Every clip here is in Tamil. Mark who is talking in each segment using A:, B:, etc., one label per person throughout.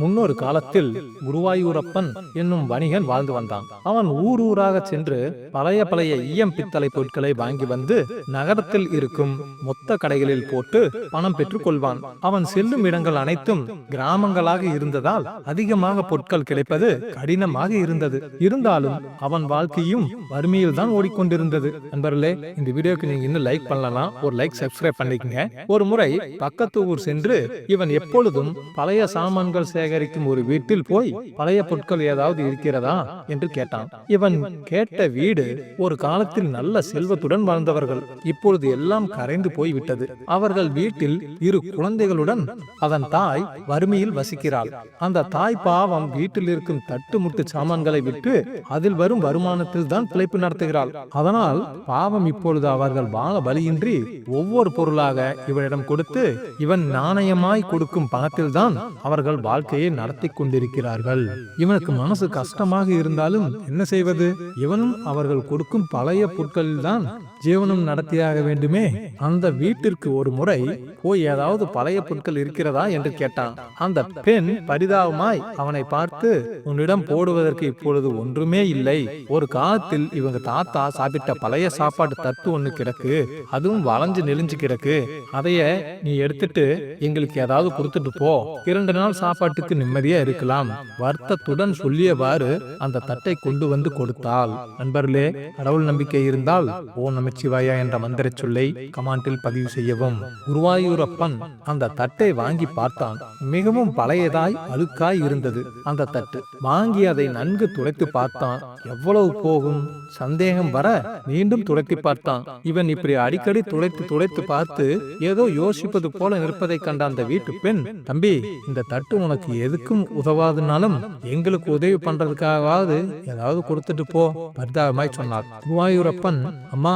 A: முன்னொரு காலத்தில் குருவாயூரப்பன் என்னும் வணிகன் வாழ்ந்து வந்தான். அவன் ஊர் ஊராக சென்று பழைய பழைய ஈயம் பித்தளை பொருட்களை வாங்கி வந்து நகரத்தில் இருக்கும் மொத்த கடைகளில் போட்டு பணம் பெற்றுக் கொள்வான். அவன் செல்லும் இடங்கள் அனைத்தும் கிராமங்களாக இருந்ததால் அதிகமாக பொருட்கள் கிடைப்பது கடினமாக இருந்தது. இருந்தாலும் அவன் வாழ்க்கையும் வறுமையில் தான் ஓடிக்கொண்டிருந்தது. நண்பர்களே இந்த வீடியோக்கு நீங்க இன்னும் லைக் பண்ணலாம் ஒரு லைக் சப்ஸ்கிரைப் பண்ணிக்கங்க. ஒரு முறை பக்கத்து ஊர் சென்று இவன் எப்பொழுதும் பழைய சாமான்கள் சேகரிக்கும் ஒரு வீட்டில் போய் பழைய பொருட்கள் ஏதாவது இருக்கிறதா என்று கேட்டான். இவன் கேட்ட வீடு ஒரு காலத்தில் நல்ல செல்வத்துடன் வாழ்ந்தவர்கள். இப்பொழுது எல்லாம் கரைந்து போய்விட்டது. அவர்கள் வீட்டில் இரு குழந்தைகளுடன் அதன் தாய் வறுமையில் வசிக்கிறாள். அந்த தாய் பாவம் வீட்டில் இருக்கும் தட்டு முட்டு சாமான்களை விட்டு அதில் வரும் வருமானத்தில் தான் பிழைப்பு நடத்துகிறாள். அதனால் பாவம் இப்பொழுது அவர்கள் வாழ வழியின்றி ஒவ்வொரு பொருளாக இவனிடம் கொடுத்து இவன் நாணயமாய் கொடுக்கும் பணத்தில் தான் அவர்கள் வாழ்க்கையை நடத்தி கொண்டிருக்கிறார்கள் இவனுக்கு மனசு கஷ்டமாக இருந்தாலும் என்ன செய்வது? இவனும் அவர்கள் கொடுக்கும் பழைய பொருட்களில் தான் ஜீவனம் நடத்தியாக வேண்டுமே. அந்த வீட்டிற்கு ஒரு முறை போய் ஏதாவது பழைய பொருட்கள் இருக்கிறதா என்று கேட்டான். அந்த பெண் பரிதாபமாய் அவனை பார்த்து உன்னிடம் போடுவதற்கு இப்பொழுது ஒன்றுமே இல்லை. ஒரு காலத்தில் இவங்க தாத்தா சாப்பிட்ட பழைய சாப்பாடு தட்டு ஒண்ணு கிடக்கு. அதுவும் வளைஞ்சு நெளிஞ்சு கிடக்கு. அதைய நீ எடுத்துட்டு எங்களுக்கு ஏதாவது கொடுத்துட்டு போ. இரண்டு நாள் சாப்பாட்டுக்கு நிம்மதியா இருக்கலாம். வருத்தத்துடன் சொல்லியவாறு அந்த தட்டை கொண்டு வந்து கொடுத்தாள். நண்பர்களே கடவுள் நம்பிக்கை இருந்தால் ஓ நமச்சிவாயா என்ற மந்திர சொல்லை கமாண்டில் பதிவு செய்யவும். குருவாயூரப்பன் அந்த தட்டை வாங்கி பார்த்தான். மிகவும் பழையதாய் அழுக்காய் இருந்தது அந்த தட்டு. வாங்கி அதை நன்கு துடைத்து பார்த்தான். எவ்வளவு போகும்? சந்தேகம் வர மீண்டும் துடைத்து பார்த்தான். இவன் இப்படி அடிக்கடி துடைத்து துடைத்து பார்த்து ஏதோ யோசிப்பது போல நிற்பதை கண்ட அந்த வீட்டு பெண் தம்பி இந்த தட்டு உனக்கு எதுக்கும் உதவாதுனாலும் எங்களுக்கு உதவி பண்றதுக்காகவாவது ஏதாவது கொடுத்துட்டு போ பரிதாபமாய் சொன்னார். குருவாயூரப்பன் அம்மா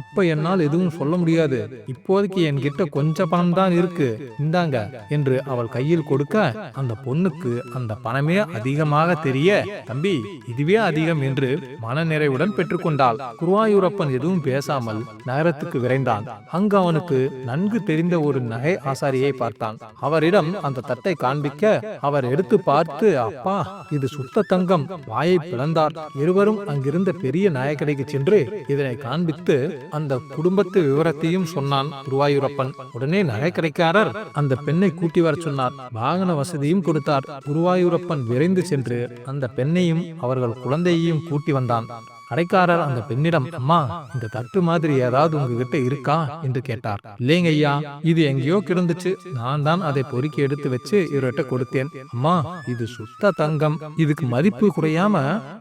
A: இப்ப என்னால் எதுவும் சொல்ல முடியாது. இப்போதைக்கு என்கிட்ட கொஞ்சம் பணம் தான் இருக்கு. இந்தாங்க என்று அவள் கையில் கொடுக்க அந்த பொண்ணுக்கு அந்த பணமே அதிகமாக தெரிய தம்பி இதுவே அதிகம் என்று மனநிறைவுடன் பெற்றுக்கொண்டாள். குருவாயூரப்பன் எதுவும் பேசாமல் நகரத்துக்கு விரைந்தான். அங்கு அவனுக்கு நன்கு தெரிந்த ஒரு நகை ஆசாரியை பார்த்தான். அவரிடம் அந்த தட்டை காண்பிக்க அவர் எடுத்து பார்த்து அப்பா இது சுத்த தங்கம். வாயை பிளந்தார். இருவரும் அங்கிருந்த பெரிய நாயக்கடைக்கு சென்று இதனை காண்பித்து அந்த குடும்பத்து விவரத்தையும் சொன்னான் குருவாயூரப்பன் உடனே நகைக்கடைக்காரர் அந்த பெண்ணை கூட்டி வர சொன்னார். வாகன வசதியும் கொடுத்தார். குருவாயூரப்பன் விரைந்து சென்று அந்த பெண்ணையும் அவர்கள் குழந்தையையும் கூட்டி வந்தான். கடைக்காரர் அந்த பெண்ணிடம் அம்மா இந்த தட்டு மாதிரி ஏதாவது உங்ககிட்ட இருக்கா? என்று கேட்டார். இல்லைங்க ஐயா இது எங்கேயோ கிடந்துச்சு. நான் தான் அதை பொறுக்கி எடுத்து வச்சு இவர்கிட்ட கொடுத்தேன். அம்மா இது சுத்த தங்கம். இதுக்கு மதிப்பு குறையாம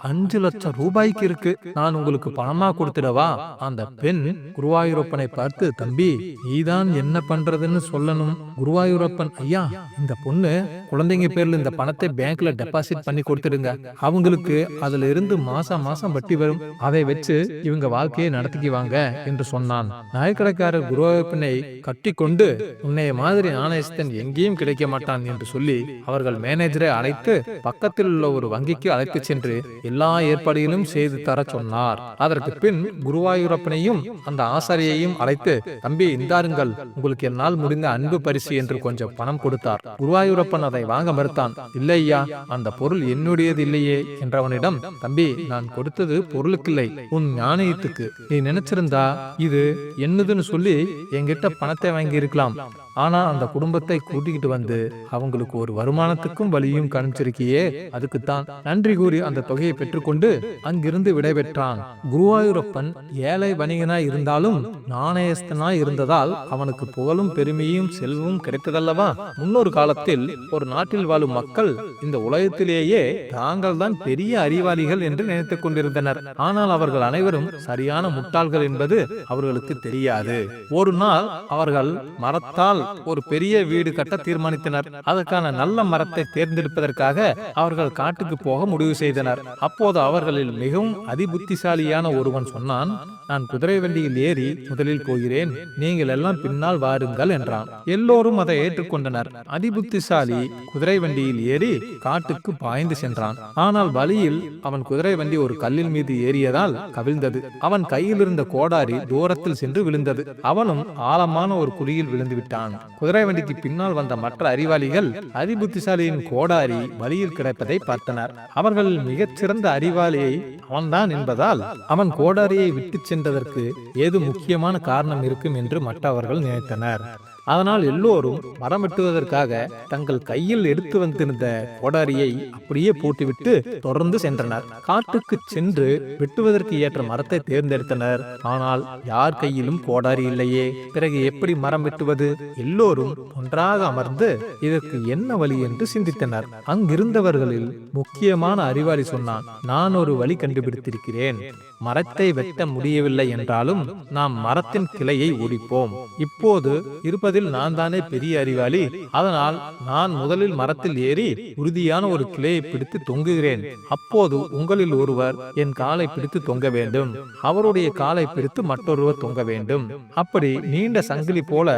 A: அஞ்சு லட்சம் ரூபாய்க்கு இருக்கு. நான் உங்களுக்கு பணமா கொடுத்துடவா? அந்த பெண் குருவாயூரப்பனை பார்த்து தம்பி நீதான் என்ன பண்றதுன்னு சொல்லணும். குருவாயூரப்பன் ஐயா இந்த பொண்ணு குழந்தைங்க பேர்ல இந்த பணத்தை பேங்க்ல டெபாசிட் பண்ணி கொடுத்துடுங்க அவங்களுக்கு அதுல இருந்து மாசம் மாசம் வட்டி வரும். அதை வச்சு இவங்க வாழ்க்கையை நடத்திக்குவாங்க என்று சொன்னான். நகைக்கடைக்காரர் குருவாயூரப்பனை கட்டி கொண்டு உன்னைய மாதிரி ஆனேஸ்தன் எங்கேயும் கிடைக்க மாட்டான் என்று சொல்லி அவர்கள் மேனேஜரை அழைத்து பக்கத்தில் உள்ள ஒரு வங்கிக்கு அழைத்து சென்று எல்லா ஏற்பாடுகளும் செய்து தர சொன்னார். அதற்கு பின் குருவாயூரப்பனையும் அந்த ஆசாரியையும் அழைத்து தம்பி இந்தாருங்கள். உங்களுக்கு என்னால் முடிந்த அன்பு பரிசு என்று கொஞ்சம் பணம் கொடுத்தார் குருவாயூரப்பன் அதை வாங்க மறுத்தான். இல்லை ஐயா அந்த பொருள் என்னுடையது இல்லையே என்றவனிடம் தம்பி நான் கொடுத்தது பொருளுக்கில்லை உன் ஞானயத்துக்கு. நீ நினைச்சிருந்தா இது என்னதுன்னு சொல்லி என்கிட்ட பணத்தை வாங்கி இருக்கலாம் ஆனா அந்த குடும்பத்தை கூட்டிக்கிட்டு வந்து அவங்களுக்கு ஒரு வருமானத்துக்கும் வழியும் காமிச்சிருக்கியே அதுக்குத்தான் நன்றி கூறி அந்த தொகையை பெற்றுக்கொண்டு அங்கிருந்து விடைபெற்றான். குருவாயூரப்பன் ஏழை வணிகனாய் இருந்தாலும் நாணயஸ்தனாய் இருந்ததால் அவனுக்கு புகழும் பெருமையும் செல்வமும் கிடைத்ததல்லவா? முன்னொரு காலத்தில் ஒரு நாட்டில் வாழும் மக்கள் இந்த உலகத்திலேயே தாங்கள் தான் பெரிய அறிவாளிகள் என்று நினைத்துக் கொண்டிருந்தனர். ஆனால் அவர்கள் அனைவரும் சரியான முட்டாள்கள் என்பது அவர்களுக்கு தெரியாது. ஒரு நாள் அவர்கள் மரத்தால் ஒரு பெரிய வீடு கட்ட தீர்மானித்தனர். அதற்கான நல்ல மரத்தை தேர்ந்தெடுப்பதற்காக அவர்கள் காட்டுக்கு போக முடிவு செய்தனர். அப்போது அவர்களில் மிகவும் அதிபுத்திசாலியான ஒருவன் சொன்னான் நான் குதிரை வண்டியில் ஏறி முதலில் போகிறேன். நீங்கள் எல்லாம் பின்னால் வாருங்கள் என்றான். எல்லோரும் அதை ஏற்றுக்கொண்டனர். அதிபுத்திசாலி குதிரை வண்டியில் ஏறி காட்டுக்கு பாய்ந்து சென்றான். ஆனால் வழியில் அவன் குதிரை வண்டி ஒரு கல்லில் மீது ஏறியதால் கவிழ்ந்தது. அவன் கையில் இருந்த கோடாரி தூரத்தில் சென்று விழுந்தது. அவனும் ஆழமான ஒரு குழியில் விழுந்து விட்டான். குதிரை வண்டிக்கு பின்னால் வந்த மற்ற அறிவாளிகள் அதிபுத்திசாலியின் கோடாரி வழியில் கிடைப்பதை பார்த்தனர். அவர்கள் மிகச்சிறந்த அறிவாளியை அவன்தான் என்பதால் அவன் கோடாரியை விட்டுச் சென்றதற்கு ஏது முக்கியமான காரணம் இருக்கும் என்று மற்றவர்கள் நினைத்தனர். அதனால் எல்லோரும் மரம் வெட்டுவதற்காக தங்கள் கையில் எடுத்து வந்திருந்த கோடாரியை அப்படியே போட்டுவிட்டு தொடர்ந்து சென்றனர். காட்டுக்கு சென்று வெட்டுவதற்கு ஏற்ற மரத்தை தேர்ந்தெடுத்தனர். ஆனால் யார் கையிலும் கோடாரி இல்லையே. பிறகு எப்படி மரம் வெட்டுவது? எல்லோரும் ஒன்றாக அமர்ந்து இதற்கு என்ன வழி என்று சிந்தித்தனர். அங்கிருந்தவர்களில் முக்கியமான அறிவாளி சொன்னான் நான் ஒரு வழி கண்டுபிடித்திருக்கிறேன். மரத்தை வெட்ட முடியவில்லை என்றாலும் நாம் மரத்தின் கிளையை ஒடிப்போம். இப்போது இருப்பது இருப்பதில் நான் தானே பெரிய அறிவாளி. அதனால் நான் முதலில் மரத்தில் ஏறி உறுதியான ஒரு கிளையை பிடித்து தொங்குகிறேன். அப்போது உங்களில் ஒருவர் என் காலை பிடித்து தொங்க வேண்டும். அவருடைய காலை பிடித்து மற்றொருவர் தொங்க வேண்டும். அப்படி நீண்ட சங்கிலி போல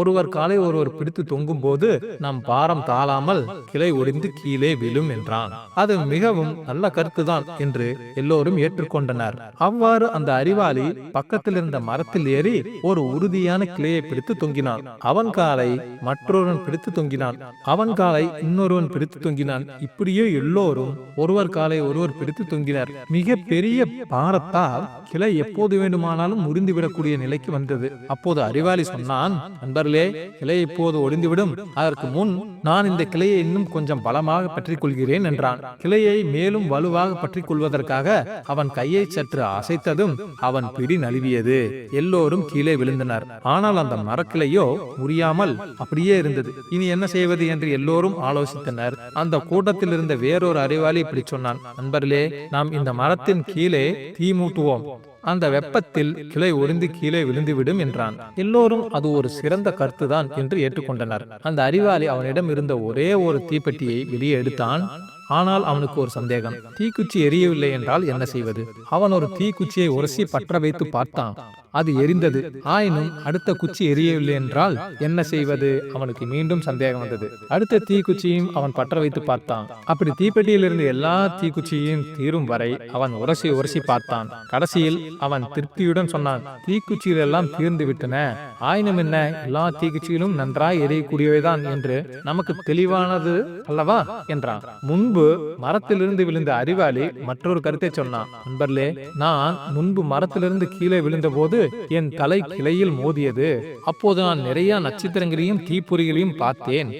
A: ஒருவர் காலை ஒருவர் பிடித்து தொங்கும் போது நம் பாரம் தாழாமல் கிளை ஒடிந்து கீழே விழும் என்றான். அது மிகவும் நல்ல கருத்துதான் என்று எல்லோரும் ஏற்றுக்கொண்டனர். அவ்வாறு அந்த அறிவாளி பக்கத்தில் இருந்த மரத்தில் ஏறி ஒரு உறுதியான கிளையை பிடித்து தொங்கினான். அவன் காலை மற்றொருவன் பிடித்து தொங்கினான். அவன் காலை இன்னொருவன் பிடித்து தொங்கினான். இப்படியே எல்லோரும் ஒருவர் காலை ஒருவர் பிடித்து தொங்கினர். மிக பெரிய பாரத்தால் கிளை எப்போது வேண்டுமானாலும் முறிந்துவிடக்கூடிய நிலைக்கு வந்தது. அப்போது அறிவாளி சொன்னான் நண்பர்களே கிளை இப்போது ஒடிந்துவிடும்? அதற்கு முன் நான் இந்த கிளையை இன்னும் கொஞ்சம் பலமாக பற்றிக் கொள்கிறேன் என்றான். கிளையை மேலும் வலுவாக பற்றிக் கொள்வதற்காக அவன் கையை சற்று அசைத்ததும் அவன் பிடி நழுவியது. எல்லோரும் கீழே விழுந்தனர். ஆனால் அந்த மரக்கிளையோ முறியாமல் அப்படியே இருந்தது. இனி என்ன செய்வது என்று எல்லோரும் ஆலோசித்தனர். அந்த கூட்டத்தில் இருந்த வேறொரு அறிவாளி இப்படி சொன்னான். நண்பர்களே நாம் இந்த மரத்தின் கீழே தீ மூட்டுவோம். அந்த வெப்பத்தில் கிளை ஒருந்தி கீழே விழுந்துவிடும் என்றான். எல்லோரும் அது ஒரு சிறந்த கருத்துதான் என்று ஏற்றுக்கொண்டனர். அந்த அறிவாளி அவனிடம் இருந்த ஒரே ஒரு தீப்பெட்டியை வெளியே எடுத்தான். ஆனால் அவனுக்கு ஒரு சந்தேகம். தீக்குச்சி எரியவில்லை என்றால் என்ன செய்வது? அவன் ஒரு தீக்குச்சியை உரசி பற்ற வைத்து பார்த்தான். அது எரிந்தது. ஆயினும் அடுத்த குச்சி எரியவில்லை என்றால் என்ன செய்வது? அவனுக்கு மீண்டும் சந்தேகம் வந்தது. அடுத்த தீக்குச்சியும் அவன் பற்ற வைத்து பார்த்தான். அப்படி தீப்பெட்டியிலிருந்து எல்லா தீக்குச்சியும் தீரும் வரை அவன் உரசி உரசி பார்த்தான். கடைசியில் அவன் திருப்தியுடன் சொன்னான் தீக்குச்சிகள் எல்லாம் தீர்ந்து விட்டன. ஆயினும் என்ன? எல்லா தீக்குச்சியிலும் நன்றாய் எரியக்கூடியவைதான் என்று நமக்கு தெளிவானது அல்லவா? என்றான். முன்பு மரத்திலிருந்து விழுந்த அறிவாளி மற்றொரு கருத்தை சொன்னான். நண்பர்களே நான் முன்பு மரத்திலிருந்து கீழே விழுந்தபோது என் தலை கிளையில் மோதியது. அப்போது நான் நிறைய நட்சத்திரங்களையும் தீப்பொறிகளையும் பார்த்தேன்.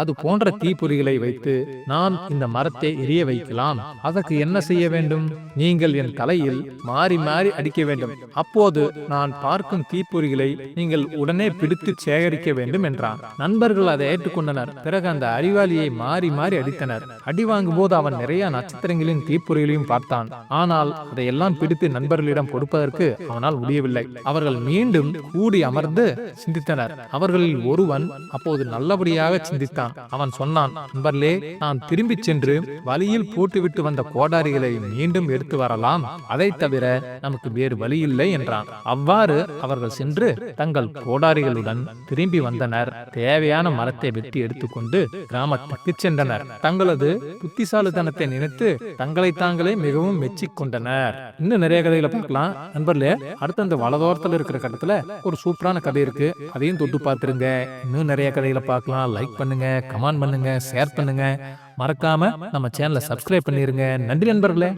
A: அது போன்ற தீப்பொறிகளை வைத்து நான் இந்த மரத்தை எரிய வைக்கலாம். அதற்கு என்ன செய்ய வேண்டும்? நீங்கள் என் தலையில் மாறி மாறி அடிக்க வேண்டும். அப்போது நான் பார்க்கும் தீப்பொறிகளை நீங்கள் உடனே பிடித்து சேகரிக்க வேண்டும் என்றான். நண்பர்கள் அதை ஏற்றுக்கொண்டனர். பிறகு அந்த அறிவாளியை மாறி மாறி அடித்தனர். அடி வாங்கும் போது அவன் நிறைய நட்சத்திரங்களின் தீப்பொறிகளையும் பார்த்தான். ஆனால் அதையெல்லாம் பிடித்து நண்பர்களிடம் கொடுப்பதற்கு அவனால் முடியவில்லை. அவர்கள் மீண்டும் கூடி அமர்ந்து சிந்தித்தனர். அவர்களில் ஒருவன் அப்போது நல்லபடியாக சிந்தித்தான். அவன் சொன்னான் நண்பர்களே நான் திரும்பிச் சென்று வழியில் போட்டுவிட்டு வந்த கோடாரிகளை மீண்டும் எடுத்து வரலாம். அதை தவிர நமக்கு வேறு வழி இல்லை என்றான். அவ்வாறு அவர்கள் சென்று தங்கள் கோடாரிகளுடன் திரும்பி வந்தனர். தேவையான மரத்தை வெட்டி எடுத்துக்கொண்டு கிராமத்திற்கு சென்றனர். தங்களது புத்திசாலித்தனத்தை நினைத்து தங்களை தாங்களே மிகவும் மெச்சிக் கொண்டனர். இன்னும் நிறைய கதைகளை பார்க்கலாம். நண்பர்களே அடுத்த அந்த வலதோரத்தில் இருக்கிற கட்டத்துல ஒரு சூப்பரான கதை இருக்கு. அதையும் தொட்டு பார்த்துருங்க. இன்னும் நிறைய கதைகளை பார்க்கலாம். லைக் பண்ணுங்க. கமெண்ட் பண்ணுங்க ஷேர் பண்ணுங்க. மறக்காம நம்ம சேனலை சப்ஸ்கிரைப் பண்ணிருங்க. நன்றி நண்பர்களே.